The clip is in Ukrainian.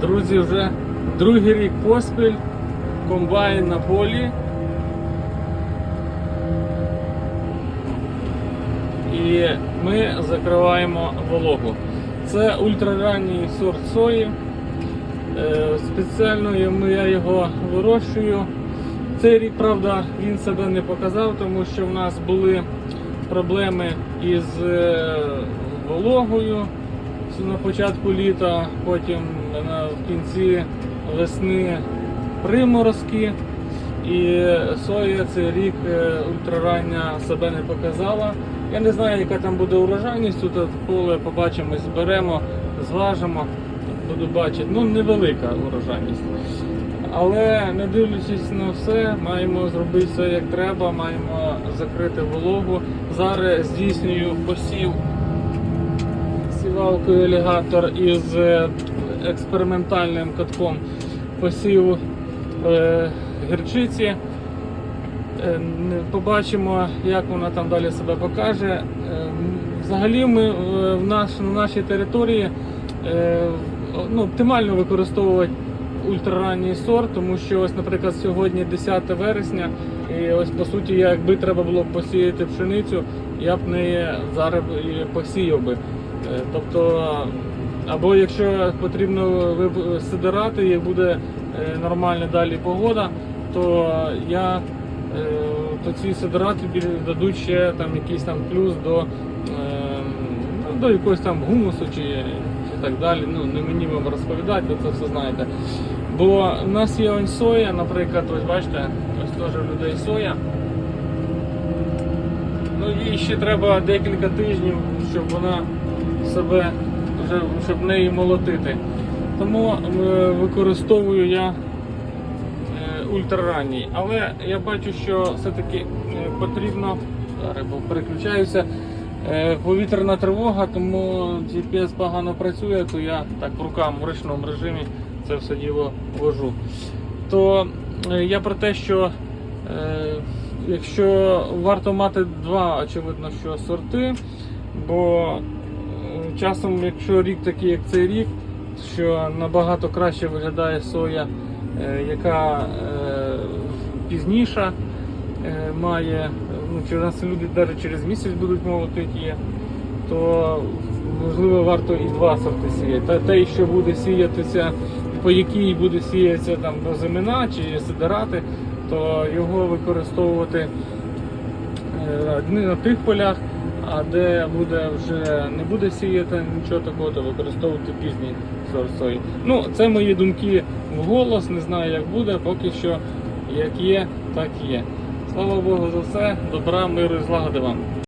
Друзі, вже другий рік поспіль, комбайн на полі. І ми закриваємо вологу. Це ультраранній сорт сої. Е, Спеціально я- його вирощую. Цей рік, правда, він себе не показав, тому що в нас були проблеми із е, вологою на початку літа, потім кінці весни приморозки. І соя цей рік е, ультрарання себе не показала. Я не знаю, яка там буде урожайність. Тут поле побачимо, зберемо, зважимо. Буду бачити. Ну, невелика урожайність. Але не дивлячись на все, маємо зробити все як треба, маємо закрити вологу. Зараз здійснюю посів сівалкою алігатор із експериментальним катком посів е, гірчиці. Е, Побачимо, як вона там далі себе покаже. Е, Взагалі ми е, в наш, на нашій території е, ну, оптимально використовувати ультраранній сорт, тому що ось, наприклад, сьогодні 10 вересня, і ось по суті, якби треба було посіяти пшеницю, я б не зараз посіяв би. Е, Тобто, або якщо потрібно сидирати, і буде е, нормальна далі погода, то я е, то ці сидирати дадуть ще там якийсь там плюс до, е, ну, до якогось там гумусу чи, чи так далі. Ну, не мені вам розповідати, ви це все знаєте. Бо в нас є ось соя, наприклад, ось бачите, ось теж в людей соя. Ну їй ще треба декілька тижнів, щоб вона себе щоб неї молотити. Тому е, використовую я е, ультраранній. Але я бачу, що все-таки е, потрібно, переключаюся, повітряна тривога, тому GPS погано працює, то я так рукам в ручному режимі це все діло вожу. То я про те, що якщо варто мати два, очевидно, що сорти, бо часом, якщо рік такий, як цей рік, що набагато краще виглядає соя, е, яка е, пізніша е, має, ну, через люди навіть через місяць будуть молотити то можливо варто і два сорти сіяти. Та те, що буде сіятися, по якій буде сіятися там розимина чи сидирати, то його використовувати не на тих полях, а де буде вже не буде сіяти нічого такого, то використовувати пізній сорт сої. Ну, це мої думки вголос, не знаю як буде, поки що як є, так є. Слава Богу за все, добра, миру і злагоди вам.